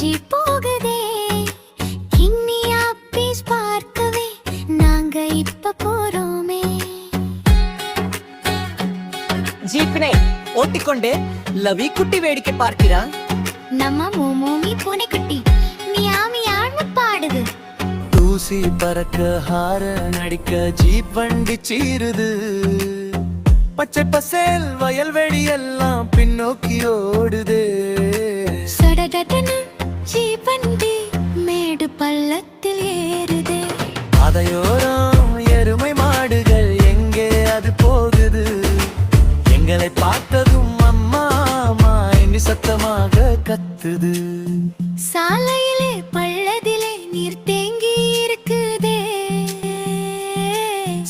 பற்றி போகுதே. கிண்ணியா பீஸ் பார்க்கவே நாங்க இப்ப போறோமே. ஜீப்பினை ஓட்டிக்கொண்டு லவி குட்டி வேடிக்கை பார்க்கிறான் நம்ம மோமோமி பூனைக்குட்டி மியாமியான்னு பாடுது. தூசி பறக்க ஹார நடிக்க ஜீப் வண்டி சீருது. பச்சை பசேல் வயல்வெளி எல்லாம் பின்னோக்கி ஓடுது. சடகடன் அதையோரம் எருமை மாடுகள் எங்கே அது போகுது? எங்களை பார்த்ததும் அம்மா அம்மா என்று சத்தமாக கத்துது. சாலையிலே பள்ளதிலே நீர் தேங்கி இருக்குதே.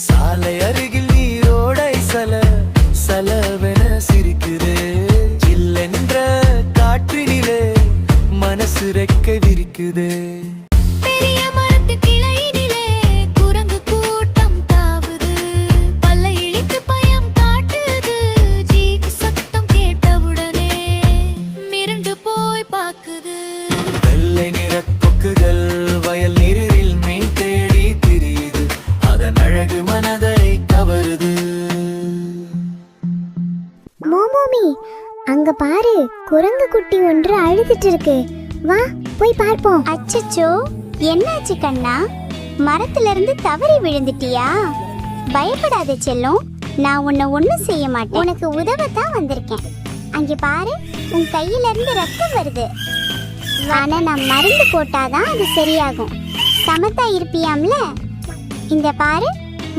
சாலை அருகில் நீரோடை சல சலவென சிரிக்குது. ஜில்லென்ற காற்றினிலே மனசு ரெக்கை விரிக்குது வெள்ளை நிற கொக்குகள் வயல் நீரில் மீன் தேடி திரியுது. அதன் அழகு மனதை கவருது. மோமோமி அங்க பாரு குரங்கு குட்டி ஒன்று அழுதுட்டு இருக்கு. வா போய் பார்ப்போம். அச்சச்சோ என்னாச்சு கண்ணா? மரத்துல இருந்து தவறி விழுந்துட்டியா? பயப்படாத செல்லம் நான் உன்னை ஒண்ணும் செய்ய மாட்டேன். உனக்கு உதவத்தான் வந்திருக்கேன். அங்கே பாரு உன் கையில இருந்து ரத்தம் வருது. ஆனா நான் மருந்து போட்டாதான் அது சரியாகும். சமத்தா இருப்பியாம்ல? இந்த பாரு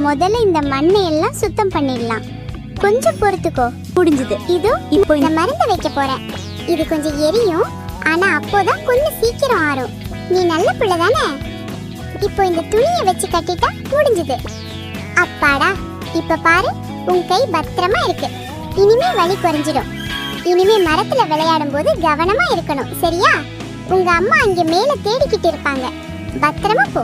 முதல்ல இந்த மண்ணை எல்லாம் சுத்தம் பண்ணிடலாம். கொஞ்சம் பொறுத்துக்கோ. முடிஞ்சது. இதோ இப்போ இந்த மருந்தை வைக்க போறேன். இது கொஞ்சம் எரியும். ஆனா அப்போதான் கொஞ்சம் சீக்கிரம் ஆறும். நீ நல்ல பிள்ளை தானே? இப்போ இந்த துணியை வச்சு கட்டிட்டா முடிஞ்சது. அப்பாடா இப்ப பாரு உன் கை பத்திரமா இருக்கு. இனிமே வலி குறைஞ்சிடும். இனிமே மரத்துல விளையாடும் போது கவனமா இருக்கணும். சரியா? உங்க அம்மா அங்க மேல தேடிக்கிட்டு இருப்பாங்க. பத்திரமா போ.